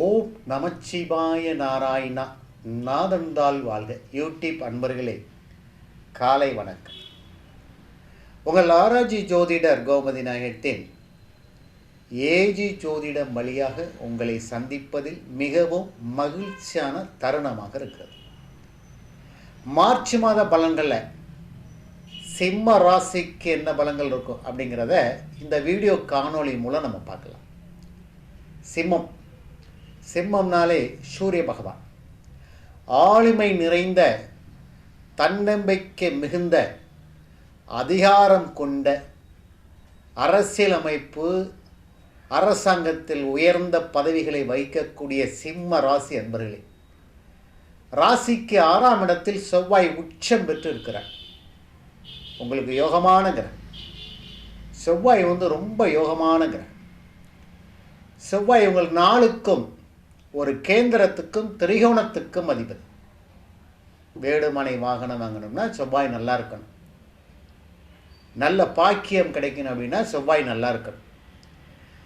ஓம் நமச்சிவாய நாராயணா நாதந்தாள் வாழ்க. யூடியூப் அன்பர்களே காலை வணக்கம். உங்கள் ஆராய்ச்சி ஜோதிடர் கோமதி நாயகத்தின் ஏஜி ஜோதிடம் வழியாக உங்களை சந்திப்பதில் மிகவும் மகிழ்ச்சியான தருணமாக இருக்கிறது. மார்ச் மாத பலன்களில் சிம்ம ராசிக்கு என்ன பலங்கள் இருக்கும் அப்படிங்கிறத இந்த வீடியோ காணொளி மூலம் நம்ம பார்க்கலாம். சிம்மம். சிம்மம்னாலே சூரிய பகவான். ஆளுமை நிறைந்த தன்னம்பிக்கை மிகுந்த அதிகாரம் கொண்ட அரசியலமைப்பு அரசாங்கத்தில் உயர்ந்த பதவிகளை வகிக்கக்கூடிய சிம்ம ராசி அன்பர்களே. ராசிக்கு ஆறாம் இடத்தில் செவ்வாய் உச்சம் பெற்று இருக்கிறார் உங்களுக்கு யோகமான கிரகம் செவ்வாய் வந்து ரொம்ப யோகமான கிரகம் செவ்வாய் உங்கள் நாளுக்கும் ஒரு கேந்திரத்துக்கும் திரிகோணத்துக்கும் அதிபதி. வேடுமனை வாகனம் வாங்கணும்னா செவ்வாய் நல்லா இருக்கணும். நல்ல பாக்கியம் கிடைக்கணும் அப்படின்னா செவ்வாய் நல்லா இருக்கணும்.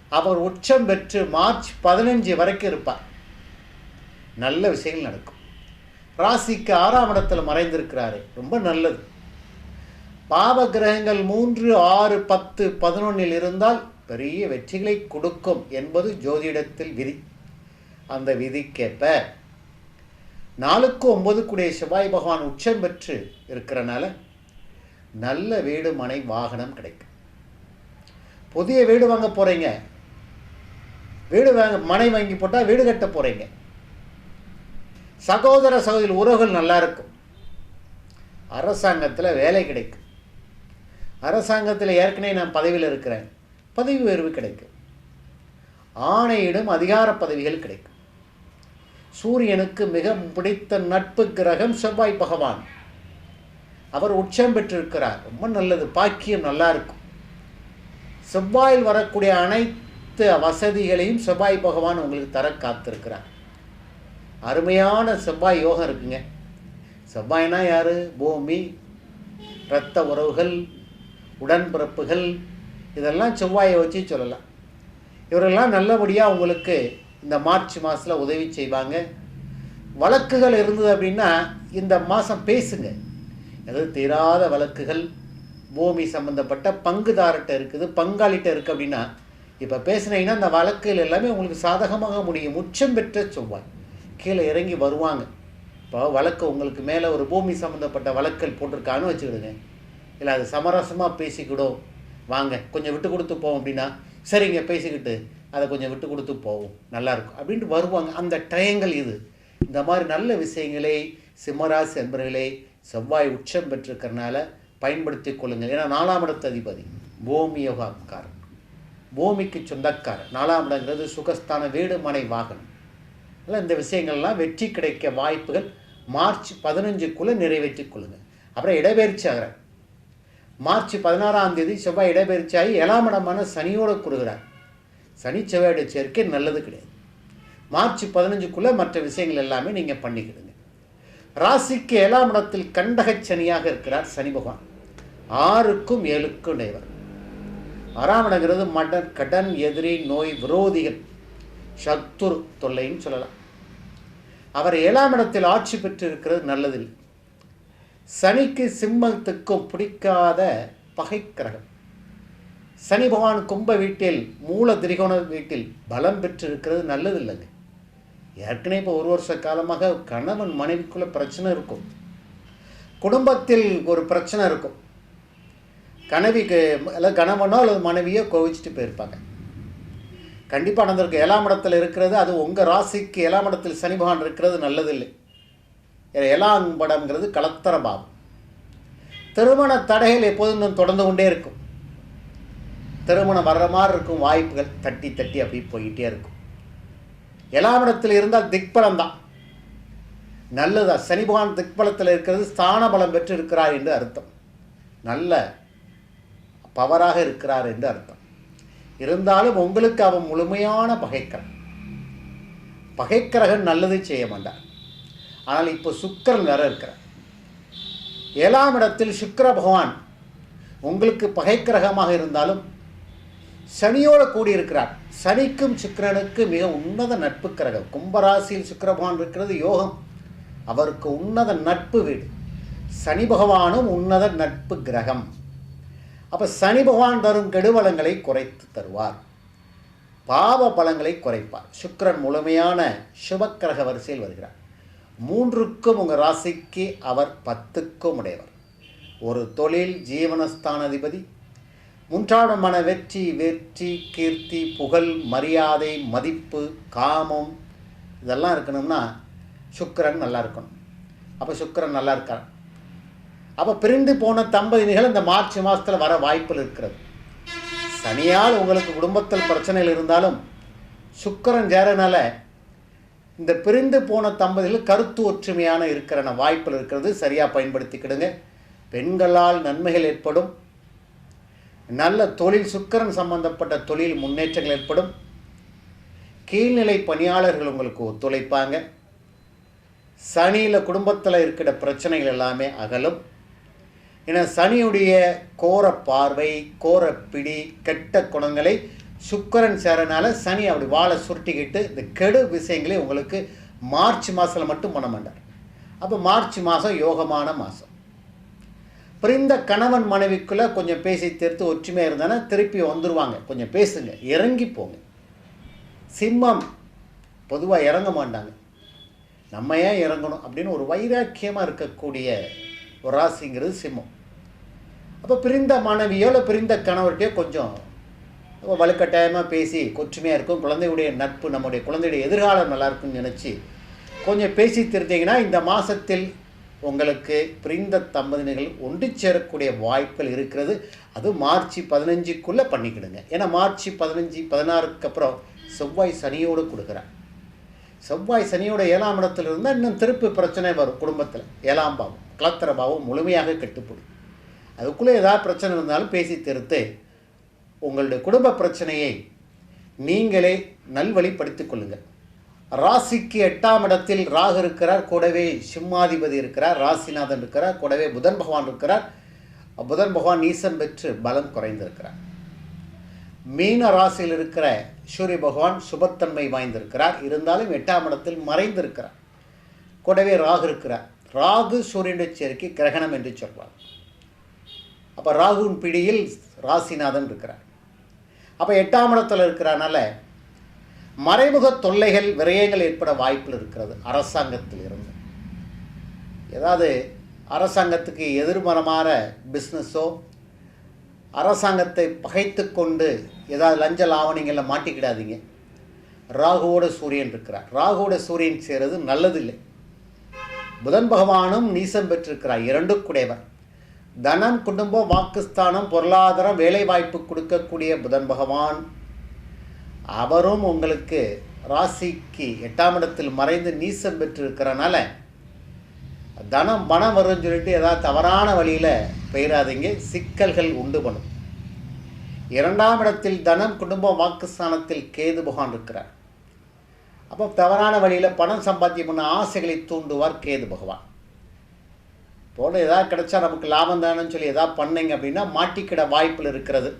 அவர் உச்சம் பெற்று மார்ச் பதினஞ்சு வரைக்கும் இருப்பார். நல்ல விஷயங்கள் நடக்கும். ராசிக்கு ஆறாம் இடத்துல மறைந்திருக்கிறாரு ரொம்ப நல்லது. பாவ கிரகங்கள் மூன்று ஆறு பத்து பதினொன்னில் இருந்தால் பெரிய வெற்றிகளை கொடுக்கும் என்பது ஜோதிடத்தில் விதி. அந்த விதிக்கேற்ப நாலுக்கு ஒன்பதுக்குடைய செவ்வாய் பகவான் உச்சம் பெற்று இருக்கிறனால நல்ல வீடு மனை வாகனம் கிடைக்கும். புதிய வீடு வாங்க போகிறீங்க வீடு வாங்க மனை வாங்கி போட்டால் வீடு கட்ட போகிறீங்க சகோதர சகோதரி உறவுகள் நல்லா இருக்கும். அரசாங்கத்தில் வேலை கிடைக்கும். அரசாங்கத்தில் ஏற்கனவே நான் பதவியில் இருக்கிறேன். பதவி உயர்வு கிடைக்கும். ஆணையிடும் அதிகார பதவிகள் கிடைக்கும். சூரியனுக்கு மிக பிடித்த நட்பு கிரகம் செவ்வாய் பகவான். அவர் உச்சம் பெற்றிருக்கிறார். ரொம்ப நல்லது. பாக்கியம் நல்லா இருக்கும். செவ்வாயில் வரக்கூடிய அனைத்து வசதிகளையும் செவ்வாய் பகவான் உங்களுக்கு தர காத்திருக்கிறார். அருமையான செவ்வாய் யோகம் இருக்குங்க. செவ்வாய்னா யார்? பூமி இரத்த உறவுகள் உடன்பிறப்புகள் இதெல்லாம் செவ்வாயை வச்சு சொல்லலாம். இவரெல்லாம் நல்லபடியாக உங்களுக்கு இந்த மார்ச் மாதத்தில் உதவி செய்வாங்க. வழக்குகள் இருந்தது அப்படின்னா இந்த மாதம் பேசுங்க. அதாவது தீராத வழக்குகள். பூமி சம்மந்தப்பட்ட பங்குதாரர்கிட்ட இருக்குது பங்காளிட்ட இருக்குது அப்படின்னா இப்போ பேசுனீங்கன்னா அந்த வழக்குகள் எல்லாமே உங்களுக்கு சாதகமாக முடியும். உச்சம் பெற்ற செவ்வாய். கீழே இறங்கி வருவாங்க. இப்போ வழக்கு உங்களுக்கு மேலே ஒரு பூமி சம்மந்தப்பட்ட வழக்கல் போட்டிருக்கான்னு வச்சுக்கிடுங்க. இல்லை அது சமரசமாக பேசிக்கிடும். வாங்க கொஞ்சம் விட்டு கொடுத்து போவோம் அப்படின்னா சரிங்க பேசிக்கிட்டு. அதை கொஞ்சம் விட்டு கொடுத்து போவோம். நல்லாயிருக்கும். அப்படின்ட்டு வருவாங்க. அந்த டயங்கள் இது. இந்த மாதிரி நல்ல விஷயங்களை சிம்மராசி அன்பர்களே செவ்வாய் உச்சம் பெற்றிருக்கிறனால பயன்படுத்தி கொள்ளுங்கள். ஏன்னா நாலாம் இடத்து அதிபதி பூமி யோகாக்காரன். பூமிக்கு சொந்தக்காரன். நாலாம் இடங்கிறது சுகஸ்தான வீடு மனை வாகனம். இல்லை இந்த விஷயங்கள்லாம் வெற்றி கிடைக்க வாய்ப்புகள் மார்ச் பதினஞ்சுக்குள்ளே நிறைவேற்றி கொள்ளுங்கள். அப்புறம் இடப்பெயர்ச்சி ஆகிறார். மார்ச் பதினாறாம் தேதி செவ்வாய் இடப்பெயர்ச்சி ஆகி ஏழாம் இடமான சனியோடு கொடுக்குறார் சனி செவ்வாயுடைய சேர்க்கை நல்லது கிடையாது. மார்ச் பதினஞ்சுக்குள்ளே மற்ற விஷயங்கள் எல்லாமே நீங்கள் பண்ணிக்கிடுங்க. ராசிக்கு ஏழாம் இடத்தில் கண்டகச் சனியாக இருக்கிறார் சனி பகவான். ஆறுக்கும் ஏழுக்கும் இடைவர் ஆறாம் இடங்கிறது மடன் கடன் எதிரி நோய் விரோதிகள் சத்துரு தொல்லைன்னு சொல்லலாம். அவர் ஏழாம் இடத்தில் ஆட்சி பெற்று இருக்கிறது நல்லதில்லை. சனிக்கு சிம்மத்துக்கும் பிடிக்காத பகை கிரகம் சனி பகவான் கும்ப வீட்டில் மூல திரிகோண வீட்டில் பலம் பெற்று இருக்கிறது நல்லது இல்லைங்க ஏற்கனவே இப்போ ஒரு வருஷ காலமாக கணவன் மனைவிக்குள்ள பிரச்சனை இருக்கும். குடும்பத்தில் ஒரு பிரச்சனை இருக்கும். கனவிக்கு அல்லது கணவனோ அல்லது மனைவியோ கோவிச்சுட்டு போயிருப்பாங்க. கண்டிப்பாக நடந்திருக்கு ஏழாம் இருக்கிறது அது உங்கள் ராசிக்கு ஏழாம் இடத்தில் சனி பகவான் இருக்கிறது நல்லதில்லை. ஏழாம் படம்ங்கிறது கலத்தர பாவம். திருமண தடைகள் எப்போதும் தொடர்ந்து கொண்டே இருக்கும். திருமணம் வர்ற மாதிரி இருக்கும் வாய்ப்புகள் தட்டி தட்டி அப்படி போயிட்டே இருக்கும். ஏழாம் இருந்தால் திக்பலம் தான் நல்லதா? சனி பகவான் திக்பலத்தில் இருக்கிறது ஸ்தான பலம் பெற்று இருக்கிறார் என்று அர்த்தம். நல்ல பவராக இருக்கிறார் என்று அர்த்தம். இருந்தாலும் உங்களுக்கு அவன் முழுமையான பகைக்கரன். பகைக்கரகன் நல்லது செய்ய மாட்டார் ஆனால் இப்போ சுக்கரன் வேற இருக்கிறார். ஏழாம் இடத்தில் சுக்கர பகவான் உங்களுக்கு பகைக்கிரகமாக இருந்தாலும் சனியோடு கூடியிருக்கிறார். சனிக்கும் சுக்கரனுக்கு மிக உன்னத நட்பு கிரகம். கும்பராசியில் சுக்கிரபகவான் இருக்கிறது யோகம். அவருக்கு உன்னத நட்பு வீடு. சனி பகவானும் உன்னத நட்பு கிரகம். அப்போ சனி பகவான் தரும் கெடுவலங்களை குறைத்து தருவார். பாவ பலங்களை குறைப்பார். சுக்கிரன் முழுமையான சுபக்கிரக வரிசையில் வருகிறார். மூன்றுக்கும் உங்கள் ராசிக்கு அவர் பத்துக்கும் உடையவர். ஒரு தொழில் ஜீவனஸ்தானாதிபதி மூன்றாவதமான வெற்றி வெற்றி கீர்த்தி புகழ் மரியாதை மதிப்பு காமம் இதெல்லாம் இருக்கணும்னா சுக்கிரன் நல்லா இருக்கணும். அப்போ சுக்கரன் நல்லா இருக்கார் அப்போ பிரிந்து போன தம்பதியினிகள் இந்த மார்ச் மாதத்தில் வர வாய்ப்புகள் இருக்கிறது. சனியால் உங்களுக்கு குடும்பத்தில் பிரச்சனைகள் இருந்தாலும் சுக்கிரன் சேரனால இந்த பிரிந்து போன தம்பதிகள் கருத்து ஒற்றுமையான இருக்கிற வாய்ப்புகள் இருக்கிறது. சரியாக பயன்படுத்திக்கிடுங்க. பெண்களால் நன்மைகள் ஏற்படும். நல்ல தொழில் சுக்கரன் சம்பந்தப்பட்ட தொழில் முன்னேற்றங்கள் ஏற்படும். கீழ்நிலை பணியாளர்கள் உங்களுக்கு ஒத்துழைப்பாங்க. சனியில் குடும்பத்தில் இருக்கிற பிரச்சனைகள் எல்லாமே அகலும். ஏன்னா சனியுடைய கோர பார்வை கோர பிடி கெட்ட குணங்களை சுக்கரன் சேரனால சனி அப்படி வாழை சுருட்டிக்கிட்டு இந்த கெடு விஷயங்களை உங்களுக்கு மார்ச் மாதத்தில் மட்டும் பண்ண மாட்டார் அப்போ மார்ச் மாதம் யோகமான மாதம் பிரிந்த கணவன் மனைவிக்குள்ளே கொஞ்சம் பேசி தீர்த்து ஒற்றுமையாக இருந்தானா திருப்பி வந்துடுவாங்க கொஞ்சம் பேசுங்க இறங்கி போங்க. சிம்மம் பொதுவாக இறங்க மாட்டாங்க. நம்ம ஏன் இறங்கணும் அப்படின்னு ஒரு வைராக்கியமாக இருக்கக்கூடிய ஒரு ராசிங்கிறது சிம்மம். அப்போ பிரிந்த மனைவியோ இல்லை பிரிந்த கணவர்கிட்டயோ கொஞ்சம் வலுக்கட்டாயமாக பேசி ஒற்றுமையாக இருக்கும். குழந்தையுடைய நட்பு நம்முடைய குழந்தையுடைய எதிர்காலம் நல்லா இருக்கும்னு நினச்சி கொஞ்சம் பேசி திருத்தீங்கன்னா இந்த மாதத்தில் உங்களுக்கு பிரிந்த தம்பதியினர்கள் ஒன்று சேரக்கூடிய வாய்ப்புகள் இருக்கிறது. அது மார்ச் பதினஞ்சுக்குள்ளே பண்ணிக்கிடுங்க. ஏன்னா மார்ச் பதினஞ்சு பதினாறுக்கு அப்புறம் செவ்வாய் சனியோடு கொடுக்குறார். செவ்வாய் சனியோட ஏழாம் இடத்துல இருந்தால் இன்னும் திருப்பி பிரச்சனை வரும் குடும்பத்தில். ஏழாம் பாவம் கலத்திர பாவம் முழுமையாக கெட்டுப்படும் அதுக்குள்ளே ஏதாவது பிரச்சனை இருந்தாலும் பேசி திருத்து உங்களுடைய குடும்ப பிரச்சனையை நீங்களே நல்வழிப்படுத்திக் கொள்ளுங்கள். ராசிக்கு எட்டாம் இடத்தில் ராகு இருக்கிறார் கூடவே சிம்மாதிபதி இருக்கிறார் ராசிநாதன் இருக்கிறார் கூடவே புதன் பகவான் இருக்கிறார். புதன் பகவான் ஈசன் பெற்று பலம் குறைந்திருக்கிறார். மீன ராசியில் இருக்கிற சூரிய பகவான் சுபத்தன்மை வாய்ந்திருக்கிறார். இருந்தாலும் எட்டாம் இடத்தில் மறைந்திருக்கிறார். கூடவே ராகு இருக்கிறார். ராகு சூரியனுடைய சேர்க்கை கிரகணம் என்று சொல்வார். அப்போ ராகுவின் பிடியில் ராசிநாதன் இருக்கிறார். அப்போ எட்டாம் இடத்தில் இருக்கிறனால மறைமுக தொல்லைகள் விரயங்கள் ஏற்பட வாய்ப்பில் இருக்கிறது அரசாங்கத்தில் இருந்து ஏதாவது அரசாங்கத்துக்கு எதிர்மரமான பிஸ்னஸோ அரசாங்கத்தை பகைத்து கொண்டு ஏதாவது லஞ்ச லாவணிகளில் மாட்டிக்கிடாதீங்க. ராகுவோட சூரியன் இருக்கிறார். ராகுவோட சூரியன் சேருவது நல்லதில்லை. புதன் பகவானும் நீசம் பெற்றிருக்கிறார். இரண்டு குடையவர் தனம் குடும்பம் வாக்குஸ்தானம் பொருளாதாரம் வேலைவாய்ப்பு கொடுக்கக்கூடிய புதன் பகவான் அவரும் உங்களுக்கு ராசிக்கு எட்டாம் இடத்தில் மறைந்து நீசம் பெற்றிருக்கிறனால தனம் பணம் வரும்னு சொல்லிட்டு ஏதாவது தவறான வழியில் பெயராதீங்க சிக்கல்கள் உண்டு பண்ணும். இரண்டாம் இடத்தில் தனம் குடும்பம் வாக்குஸ்தானத்தில் கேது பகவான் இருக்கிறார். அப்போ தவறான வழியில் பணம் சம்பாத்தியம் பண்ண ஆசைகளை தூண்டுவார் கேது பகவான். போல ஏதாவது கிடைச்சா நமக்கு லாபம் தானேன்னு சொல்லி ஏதாவது பண்ணீங்க அப்படின்னா மாட்டிக்கிட வாய்ப்பில் இருக்கிறது.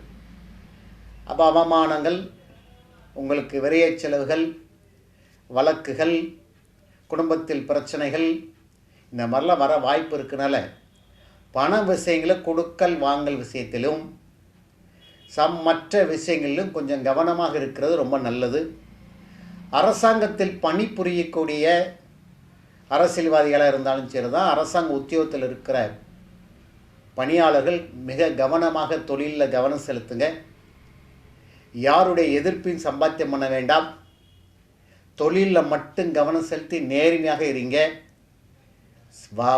அப்போ அவமானங்கள் உங்களுக்கு விரைய செலவுகள் வழக்குகள் குடும்பத்தில் பிரச்சனைகள் இந்த மாதிரிலாம் வர வாய்ப்பு இருக்கனால பண விஷயங்களை கொடுக்கல் வாங்கல் விஷயத்திலும் சம் மற்ற விஷயங்களிலும் கொஞ்சம் கவனமாக இருக்கிறது ரொம்ப நல்லது. அரசாங்கத்தில் பணிபுரியக்கூடிய அரசியல்வாதிகளாக இருந்தாலும் சரி தான் அரசாங்க உத்தியோகத்தில் இருக்கிற பணியாளர்கள் மிக கவனமாக தொழிலில் கவனம் செலுத்துங்க. யாருடைய எதிர்ப்பையும் சம்பாத்தியம் பண்ண வேண்டாம். தொழிலில் மட்டும் கவனம் செலுத்தி நேர்மையாக இருங்க.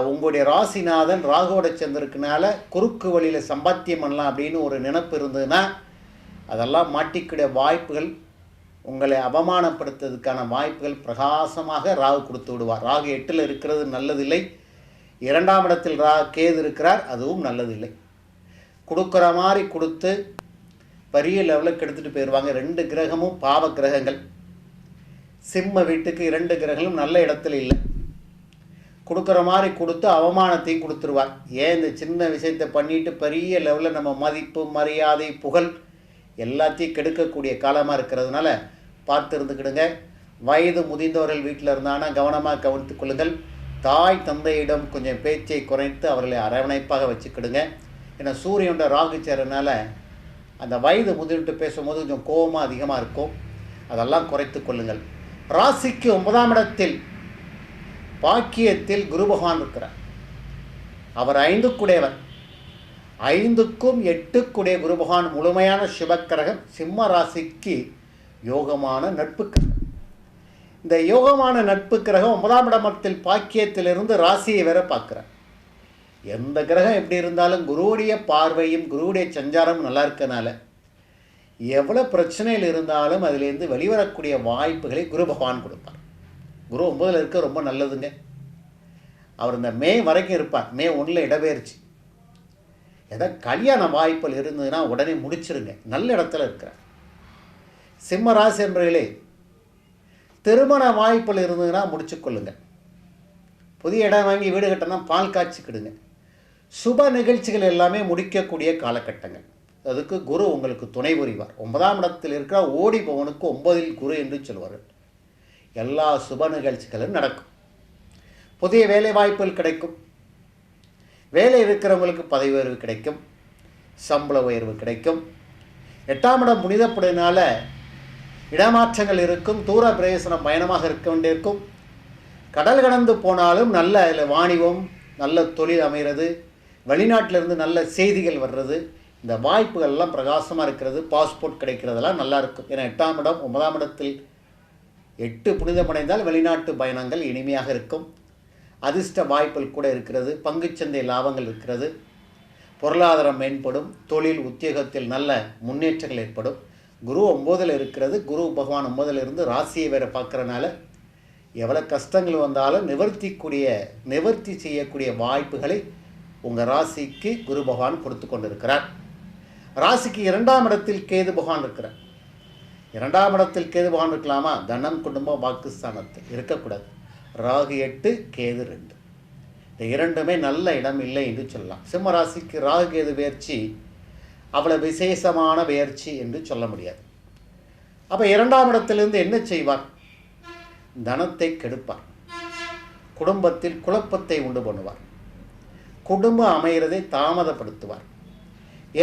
உங்களுடைய ராசிநாதன் ராகுவோட சேர்ந்திருக்கனால குறுக்கு வழியில் சம்பாத்தியம் பண்ணலாம் அப்படின்னு ஒரு நினப்பு இருந்ததுன்னா அதெல்லாம் மாட்டிக்கிட வாய்ப்புகள் உங்களை அவமானப்படுத்துறதுக்கான வாய்ப்புகள் பிரகாசமாக ராகு கொடுத்து விடுவார். ராகு எட்டில் இருக்கிறது நல்லதில்லை. இரண்டாம் இடத்தில் ரா கேது இருக்கிறார் அதுவும் நல்லதில்லை. கொடுக்குற மாதிரி கொடுத்து பெரிய லெவலுக்கு எடுத்துகிட்டு போயிடுவாங்க ரெண்டு கிரகமும் பாவ கிரகங்கள். சிம்ம வீட்டுக்கு இரண்டு கிரகங்களும் நல்ல இடத்துல இல்லை. கொடுக்குற மாதிரி கொடுத்து அவமானத்தையும் கொடுத்துருவார். ஏன் இந்த சின்ன விஷயத்தை பண்ணிட்டு பெரிய லெவலில் நம்ம மதிப்பு மரியாதை புகழ் எல்லாத்தையும் கெடுக்கக்கூடிய காலமாக இருக்கிறதுனால பார்த்து இருந்துக்கிடுங்க. வயது முதிர்ந்தவர்கள் வீட்டில் இருந்தாங்கன்னா கவனமாக கவனித்துக் கொள்ளுங்கள். தாய் தந்தையிடம் கொஞ்சம் பேச்சை குறைத்து அவர்களை அரவணைப்பாக வச்சுக்கிடுங்க. ஏன்னா சூரியனோட ராகு சேரனால அந்த வயது முதலிட்டு பேசும்போது கொஞ்சம் கோபமாக அதிகமாக இருக்கும். அதெல்லாம் குறைத்து கொள்ளுங்கள். ராசிக்கு ஒன்பதாம் இடத்தில் பாக்கியத்தில் குரு பகவான் இருக்கிறார். அவர் ஐந்துக்குடையவர். ஐந்துக்கும் எட்டுக்குடைய குரு பகவான் முழுமையான சிவக்கிரகம் சிம்ம ராசிக்கு யோகமான நட்பு கிரகம். இந்த யோகமான நட்பு கிரகம் ஒன்பதாம் இடமத்தில் பாக்கியத்திலிருந்து ராசியை வேற பார்க்குறார். எந்த கிரகம் எப்படி இருந்தாலும் குருவுடைய பார்வையும் குருவுடைய சஞ்சாரமும் நல்லா இருக்கனால எவ்வளோ பிரச்சனையில் இருந்தாலும் அதிலேருந்து வெளிவரக்கூடிய வாய்ப்புகளை குரு பகவான் கொடுப்பார். குரு ஒம்பதில் இருக்க ரொம்ப நல்லதுங்க. அவர் இந்த மே வரைக்கும் இருப்பார். மே ஒன்றில் இடப்பெயர்ச்சி ஏதோ கல்யாண வாய்ப்பில் இருந்ததுன்னா உடனே முடிச்சிருங்க. நல்ல இடத்துல இருக்கிறார். சிம்ம ராசி என்பர்களே திருமண வாய்ப்பில் இருந்ததுன்னா முடிச்சுக்கொள்ளுங்க. புதிய இடம் வாங்கி வீடு கட்டினா பால் காய்ச்சிக்கிடுங்க. சுப நிகழ்ச்சிகள் எல்லாமே முடிக்கக்கூடிய காலகட்டங்கள். அதுக்கு குரு உங்களுக்கு துணை புரிவார். ஒன்பதாம் இடத்தில் இருக்கிற ஓடி பவனுக்கு ஒன்பதில் குரு என்று சொல்வார்கள். எல்லா சுப நிகழ்ச்சிகளும் நடக்கும். புதிய வேலை வாய்ப்புகள் கிடைக்கும். வேலை இருக்கிறவங்களுக்கு பதவி உயர்வு கிடைக்கும். சம்பள உயர்வு கிடைக்கும். எட்டாம் இடம் புனிதப்படுனால இடமாற்றங்கள் இருக்கும். தூர பிரவேசனம் பயணமாக இருக்க வேண்டியிருக்கும். கடல் கடந்து போனாலும் நல்ல அதில் வாணிபம் நல்ல தொழில் அமைகிறது. வெளிநாட்டிலிருந்து நல்ல செய்திகள் வர்றது இந்த வாய்ப்புகள்லாம் பிரகாசமாக இருக்கிறது பாஸ்போர்ட் கிடைக்கிறதெல்லாம் நல்லாயிருக்கும் ஏன்னா எட்டாம் இடம் ஒன்பதாம் இடத்தில் எட்டு புனிதமடைந்தால் வெளிநாட்டு பயணங்கள் இனிமையாக இருக்கும். அதிர்ஷ்ட வாய்ப்புகள் கூட இருக்கிறது பங்குச்சந்தை லாபங்கள் இருக்கிறது. பொருளாதாரம் மேம்படும் தொழில் உத்தியோகத்தில் நல்ல முன்னேற்றங்கள் ஏற்படும். குரு ஒம்போதில் இருக்கிறது குரு பகவான் ஒம்போதில் இருந்து ராசியை வேறு பார்க்குறனால எவ்வளோ கஷ்டங்கள் வந்தாலும் நிவர்த்திக்கூடிய நிவர்த்தி செய்யக்கூடிய வாய்ப்புகளை உங்கள் ராசிக்கு குரு பகவான் கொடுத்து கொண்டிருக்கிறார். ராசிக்கு இரண்டாம் இடத்தில் கேது பகவான் இருக்கிறார். இரண்டாம் இடத்தில் கேது பகவான் இருக்கலாமா? தனம் குடும்பம் பாகிஸ்தானத்தில் இருக்கக்கூடாது. ராகு எட்டு கேது ரெண்டு. இந்த இரண்டுமே நல்ல இடம் இல்லை என்று சொல்லலாம். சிம்ம ராசிக்கு ராகு கேது பெயர்ச்சி அவ்வளவு விசேஷமான பயிற்சி என்று சொல்ல முடியாது. அப்போ இரண்டாம் இடத்திலிருந்து என்ன செய்வார்? தனத்தை கெடுப்பார். குடும்பத்தில் குழப்பத்தை உண்டு பண்ணுவார். குடும்பம் அமைகிறதை தாமதப்படுத்துவார்.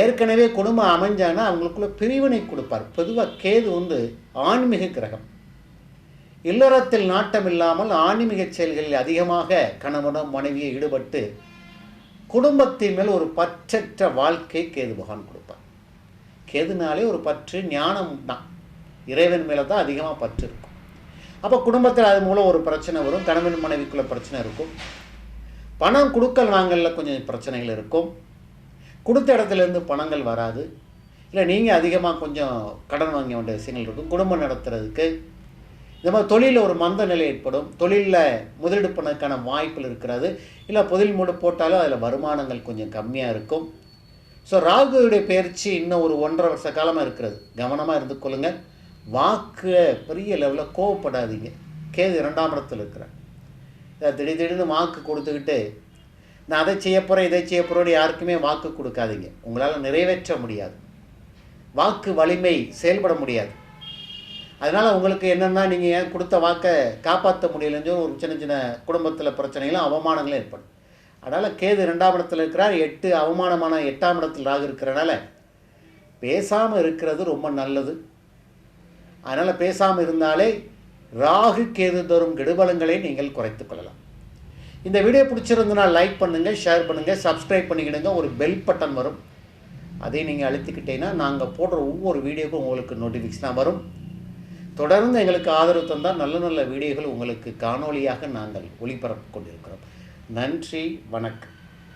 ஏற்கனவே குடும்பம் அமைஞ்சானா அவங்களுக்குள்ள பிரிவினை கொடுப்பார். பொதுவாக கேது வந்து ஆன்மீக கிரகம். இல்லறத்தில் நாட்டம் இல்லாமல் ஆன்மீக செயல்களில் அதிகமாக கணவனும் மனைவியை ஈடுபட்டு குடும்பத்தின் மேல் ஒரு பற்றற்ற வாழ்க்கை கேது பகவான் கொடுப்பார். கேதுனாலே ஒரு பற்று ஞானம் தான். இறைவன் மேலே தான் அதிகமாக பற்று இருக்கும். அப்போ குடும்பத்தில் அது மூலம் ஒரு பிரச்சனை வரும். கணவன் மனைவிக்குள்ள பிரச்சனை இருக்கும். பணம் கொடுக்கல் வாங்கல கொஞ்சம் பிரச்சனைகள் இருக்கும். கொடுத்த இடத்துலேருந்து பணங்கள் வராது. இல்லை நீங்கள் அதிகமாக கொஞ்சம் கடன் வாங்க வேண்டிய விஷயங்கள் இருக்கும். குடும்பம் நடத்துறதுக்கு. இந்த மாதிரி தொழிலில் ஒரு மந்த நிலை ஏற்படும். தொழிலில் முதலீடு பண்ணதுக்கான வாய்ப்புகள் இருக்கிறது. இல்லை புதில் மூடு போட்டாலும் அதில் வருமானங்கள் கொஞ்சம் கம்மியாக இருக்கும். ஸோ ராகுடைய பயிற்சி இன்னும் ஒரு ஒன்றரை வருஷ காலமாக இருக்கிறது. கவனமாக இருந்து கொள்ளுங்கள் வாக்கு பெரிய லெவலில் கோவப்படாதீங்க. கேது இரண்டாம் இடத்தில் இருக்கிறேன் திடீர் திடீர்னு வாக்கு கொடுத்துக்கிட்டு நான் அதை செய்ய போகிறேன் இதை செய்ய போகிறோன்னு யாருக்குமே வாக்கு கொடுக்காதீங்க. உங்களால் நிறைவேற்ற முடியாது. வாக்கு வலிமை செயல்பட முடியாது. அதனால் உங்களுக்கு என்னென்னா நீங்கள் ஏன் கொடுத்த வாக்கை காப்பாற்ற முடியலன்னு ஒரு சின்ன சின்ன குடும்பத்தில் பிரச்சனைகளும் அவமானங்களும் ஏற்படும். அதனால் கேது ரெண்டாம் இடத்துல இருக்கிறார் எட்டு அவமானமான எட்டாம் இடத்தில் ராகு இருக்கிறனால பேசாமல் இருக்கிறது ரொம்ப நல்லது. அதனால் பேசாமல் இருந்தாலே ராகு கேது தரும் கெடுபலங்களை நீங்கள் குறைத்துக் கொள்ளலாம். இந்த வீடியோ பிடிச்சிருந்தனா லைக் பண்ணுங்கள் ஷேர் பண்ணுங்கள் சப்ஸ்கிரைப் பண்ணிக்கிடுங்க ஒரு பெல் பட்டன் வரும். அதை நீங்கள் அழுத்திக்கிட்டீங்கன்னா நாங்கள் போடுற ஒவ்வொரு வீடியோக்கும் உங்களுக்கு நோட்டிஃபிகேஷனாக வரும். தொடர்ந்து எங்களுக்கு ஆதரவு தந்தால் நல்ல நல்ல வீடியோகள் உங்களுக்கு காணொலியாக நாங்கள் ஒளிபரப்பு கொண்டிருக்கிறோம். நன்றி வணக்கம்.